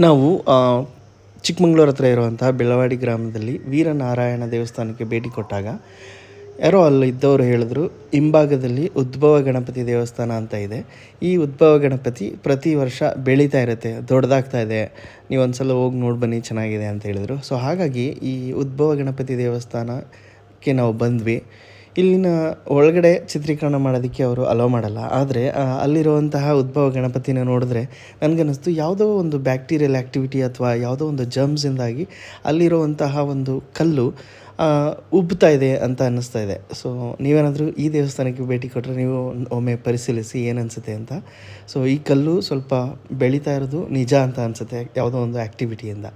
ನಾವು ಚಿಕ್ಕಮಗಳೂರು ಹತ್ರ ಇರುವಂತಹ ಬೆಳವಾಡಿ ಗ್ರಾಮದಲ್ಲಿ ವೀರನಾರಾಯಣ ದೇವಸ್ಥಾನಕ್ಕೆ ಭೇಟಿ ಕೊಟ್ಟಾಗ, ಯಾರೋ ಅಲ್ಲಿ ಇದ್ದವರು ಹೇಳಿದ್ರು, ಹಿಂಭಾಗದಲ್ಲಿ ಉದ್ಭವ ಗಣಪತಿ ದೇವಸ್ಥಾನ ಅಂತ ಇದೆ. ಈ ಉದ್ಭವ ಗಣಪತಿ ಪ್ರತಿ ವರ್ಷ ಬೆಳೀತಾ ಇರುತ್ತೆ, ದೊಡ್ಡದಾಗ್ತಾ ಇದೆ. ನೀವು ಒಂದ್ಸಲ ಹೋಗಿ ನೋಡಿ ಬನ್ನಿ, ಚೆನ್ನಾಗಿದೆ ಅಂತ ಹೇಳಿದರು. ಸೊ, ಹಾಗಾಗಿ ಈ ಉದ್ಭವ ಗಣಪತಿ ದೇವಸ್ಥಾನಕ್ಕೆ ನಾವು ಬಂದ್ವಿ. ಇಲ್ಲಿನ ಒಳಗಡೆ ಚಿತ್ರೀಕರಣ ಮಾಡೋದಕ್ಕೆ ಅವರು ಅಲೋ ಮಾಡಲ್ಲ. ಆದರೆ ಅಲ್ಲಿರುವಂತಹ ಉದ್ಭವ ಗಣಪತಿನ ನೋಡಿದ್ರೆ ನನಗನ್ನಿಸ್ತು ಯಾವುದೋ ಒಂದು ಬ್ಯಾಕ್ಟೀರಿಯಲ್ ಆ್ಯಕ್ಟಿವಿಟಿ ಅಥವಾ ಯಾವುದೋ ಒಂದು ಜರ್ಮ್ಸಿಂದಾಗಿ ಅಲ್ಲಿರುವಂತಹ ಒಂದು ಕಲ್ಲು ಉಬ್ಬುತ್ತಾ ಇದೆ ಅಂತ ಅನ್ನಿಸ್ತಾ ಇದೆ. ಸೊ ನೀವೇನಾದರೂ ಈ ದೇವಸ್ಥಾನಕ್ಕೆ ಭೇಟಿ ಕೊಟ್ಟರೆ ನೀವು ಒಮ್ಮೆ ಪರಿಶೀಲಿಸಿ ಏನನ್ಸುತ್ತೆ ಅಂತ. ಸೊ ಈ ಕಲ್ಲು ಸ್ವಲ್ಪ ಬೆಳೀತಾ ಇರೋದು ನಿಜ ಅಂತ ಅನಿಸುತ್ತೆ, ಯಾವುದೋ ಒಂದು ಆ್ಯಕ್ಟಿವಿಟಿಯಿಂದ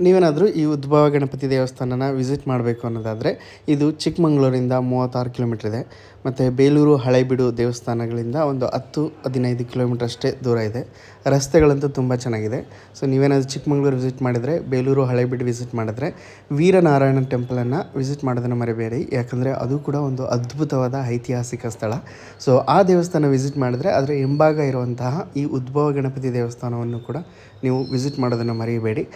ನೀವೇನಾದರೂ ಈ ಉದ್ಭವ ಗಣಪತಿ ದೇವಸ್ಥಾನನ ವಿಸಿಟ್ ಮಾಡಬೇಕು ಅನ್ನೋದಾದರೆ, ಇದು ಚಿಕ್ಕಮಂಗ್ಳೂರಿಂದ ಮೂವತ್ತಾರು ಕಿಲೋಮೀಟ್ರ್ ಇದೆ. ಮತ್ತು ಬೇಲೂರು ಹಳೇಬೀಡು ದೇವಸ್ಥಾನಗಳಿಂದ ಒಂದು ಹತ್ತು, ಹದಿನೈದು ಕಿಲೋಮೀಟ್ರ್ ಅಷ್ಟೇ ದೂರ ಇದೆ. ರಸ್ತೆಗಳಂತೂ ತುಂಬ ಚೆನ್ನಾಗಿದೆ. ಸೊ, ನೀವೇನಾದರೂ ಚಿಕ್ಕಮಂಗ್ಳೂರು ವಿಸಿಟ್ ಮಾಡಿದರೆ, ಬೇಲೂರು ಹಳೇಬೀಡು ವಿಸಿಟ್ ಮಾಡಿದ್ರೆ, ವೀರನಾರಾಯಣ ಟೆಂಪಲನ್ನು ವಿಸಿಟ್ ಮಾಡೋದನ್ನು ಮರಿಬೇಡಿ. ಯಾಕಂದರೆ ಅದು ಕೂಡ ಒಂದು ಅದ್ಭುತವಾದ ಐತಿಹಾಸಿಕ ಸ್ಥಳ. ಸೊ, ಆ ದೇವಸ್ಥಾನ ವಿಸಿಟ್ ಮಾಡಿದ್ರೆ, ಅದರ ಹಿಂಭಾಗ ಇರುವಂತಹ ಈ ಉದ್ಭವ ಗಣಪತಿ ದೇವಸ್ಥಾನವನ್ನು ಕೂಡ ನೀವು ವಿಸಿಟ್ ಮಾಡೋದನ್ನು ಮರೆಯಬೇಡಿ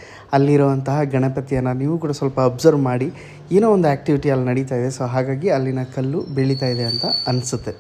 ಅಲ್ಲಿರುವಂತಹ ಗಣಪತಿಯನ್ನು ನೀವು ಕೂಡ ಸ್ವಲ್ಪ ಅಬ್ಸರ್ವ್ ಮಾಡಿ, ಏನೋ ಒಂದು ಆ್ಯಕ್ಟಿವಿಟಿ ಅಲ್ಲಿ ನಡೀತಾ ಇದೆ. ಸೊ ಹಾಗಾಗಿ ಅಲ್ಲಿನ ಕಲ್ಲು ಬೆಳೀತಾ ಇದೆ ಅಂತ ಅನಿಸುತ್ತೆ.